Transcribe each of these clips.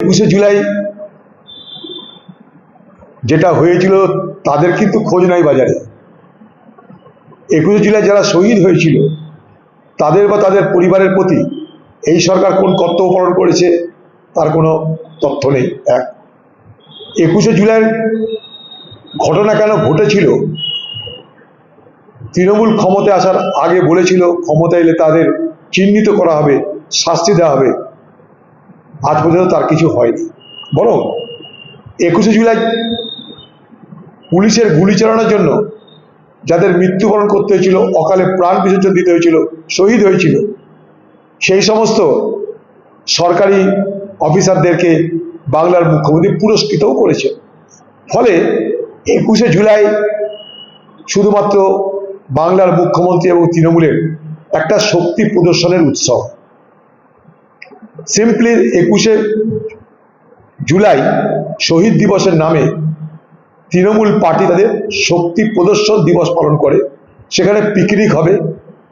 একুশে জুলাই যেটা হয়েছিল, তাদের কিন্তু খোঁজ নাই বাজারে। একুশে জুলাই যারা শহীদ হয়েছিল, তাদের বা তাদের পরিবারের প্রতি এই সরকার কোন কর্তব্য পালন করেছে, তার কোনো তথ্য নেই। এক, একুশে জুলাইয়ের ঘটনা কেন ঘটেছিল? তৃণমূল ক্ষমতায় আসার আগে বলেছিল ক্ষমতা এলে তাদের চিহ্নিত করা হবে, শাস্তি দেওয়া হবে। আজ পর্যন্ত তার কিছু হয়নি। বরং একুশে জুলাই পুলিশের গুলি চালানোর জন্য যাদের মৃত্যুবরণ করতে হয়েছিল, অকালে প্রাণ বিসর্জন দিতে হয়েছিল, শহীদ হয়েছিল, সেই সমস্ত সরকারি অফিসারদেরকে বাংলার মুখ্যমন্ত্রী পুরস্কৃতও করেছে। ফলে একুশে জুলাই শুধুমাত্র বাংলার মুখ্যমন্ত্রী এবং তৃণমূলের একটা শক্তি প্রদর্শনের উৎসব। সিম্পলি একুশে জুলাই শহীদ দিবসের নামে তৃণমূল পার্টি তাদের শক্তি প্রদর্শন দিবস পালন করে। সেখানে পিকনিক হবে,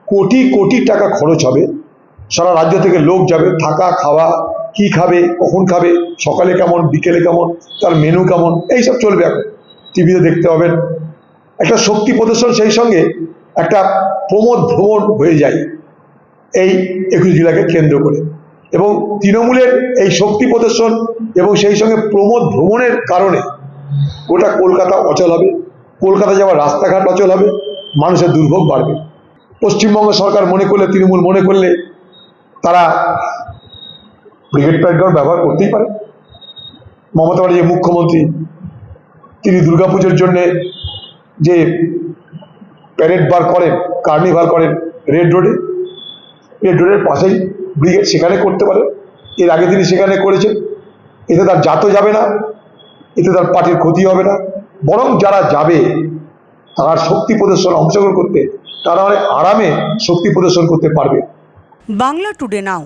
কোটি কোটি টাকা খরচ হবে। সারা রাজ্য থেকে লোক যাবে, থাকা, খাওয়া, কি খাবে, কখন খাবে, সকালে কেমন, বিকেলে কেমন, তার মেনু কেমন, এইসব চলবে এখন। টিভিতে দেখতে পাবেন। একটা শক্তি প্রদর্শন সেই সঙ্গে একটা প্রমোদ ভ্রমণ হয়ে যায়। এই একুশ জুলাইকে কেন্দ্র করে। এবং তৃণমূলের এই শক্তি প্রদর্শন এবং সেই সঙ্গে প্রমোদ ভ্রমণের কারণে গোটা কলকাতা অচল হবে। কলকাতা যাওয়ার রাস্তাঘাট অচল হবে। মানুষের দুর্ভোগ বাড়বে। পশ্চিমবঙ্গ সরকার মনে করলে, তৃণমূল মনে করলে তারা ব্রিগেড প্যাডগ্রাউন্ড ব্যবহার করতেই পারে। মমতা ব্যানার্জি, মুখ্যমন্ত্রী, তিনি দুর্গাপুজোর জন্যে যে প্যারেড বার করেন কার্নিভাল করেন রেড রোডে রেড রোডের পাশেই ব্রিগেড সেখানে করতে পারে। এর আগে তিনি সেখানে করেছেন। এতে তার জাতও যাবে না, এতে তার পার্টির ক্ষতি হবে না। বরং যারা যাবে, তার শক্তি প্রদর্শন অংশগ্রহণ করতে, তারা আরামে শক্তি প্রদর্শন করতে পারবে। Bangla today now.